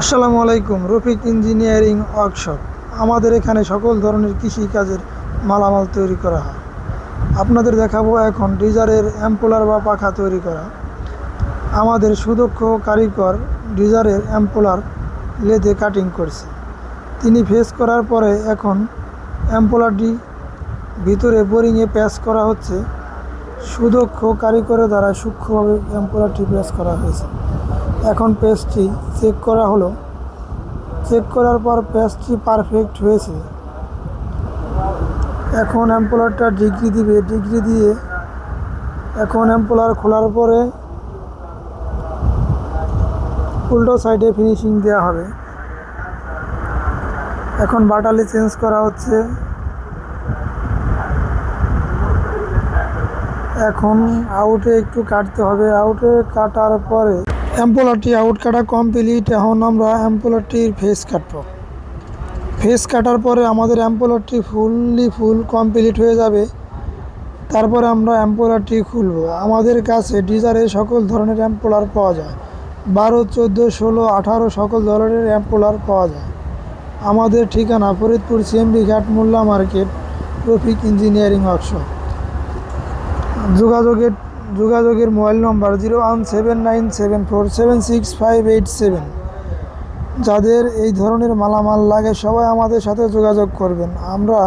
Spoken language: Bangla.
আসসালামু আলাইকুম, রফিক ইঞ্জিনিয়ারিং ওয়ার্কশপ। আমাদের এখানে সকল ধরনের কৃষি কাজের মালামাল তৈরি করা হয়। আপনাদের দেখাবো এখন ডিজারের অ্যাম্পোলার বা পাখা তৈরি করা। আমাদের সুদক্ষ কারিগর ডিজারের অ্যাম্পোলার লেদে কাটিং করছে। তিনি ফেস করার পরে এখন অ্যাম্পোলারটি ভিতরে বোরিংয়ে প্যাচ করা হচ্ছে। সুদক্ষ কারিগরের দ্বারা সূক্ষ্মভাবে অ্যাম্পোলারটি প্যাচ করা হয়েছে। এখন পেস্টটি চেক করা হলো। চেক করার পর পেস্টটি পারফেক্ট হয়েছে। এখন অ্যাম্পোলারটা ডিগ্রি দিবে। ডিগ্রি দিয়ে এখন অ্যাম্পোলার খোলার পরে উল্টো সাইডে ফিনিশিং দেওয়া হবে। এখন বাটালি চেঞ্জ করা হচ্ছে। এখন আউটে একটু কাটতে হবে। আউটে কাটার পরে অ্যাম্পোলারটি আউট কাটা কমপ্লিট এখন আমরা অ্যাম্পোলারটির ফেস কাটব। ফেস কাটার পরে আমাদের অ্যাম্পোলারটি ফুললি ফুল কমপ্লিট হয়ে যাবে। তারপরে আমরা অ্যাম্পোলারটি খুলব। আমাদের কাছে ডিজারে সকল ধরনের অ্যাম্পোলার পাওয়া যায়। বারো, চোদ্দ, ষোলো, আঠারো সকল ধরনের অ্যাম্পোলার পাওয়া যায়। আমাদের ঠিকানা ফরিদপুর সিএমডি ঘাট, Molla market, Rafiq engineering workshop. যোগাযোগের যোগাযোগের mobile number zero one seven nine seven four seven six five eight seven. যাদের এই ধরনের মালামাল লাগে, সবাই আমাদের সাথে যোগাযোগ করবেন। আমরা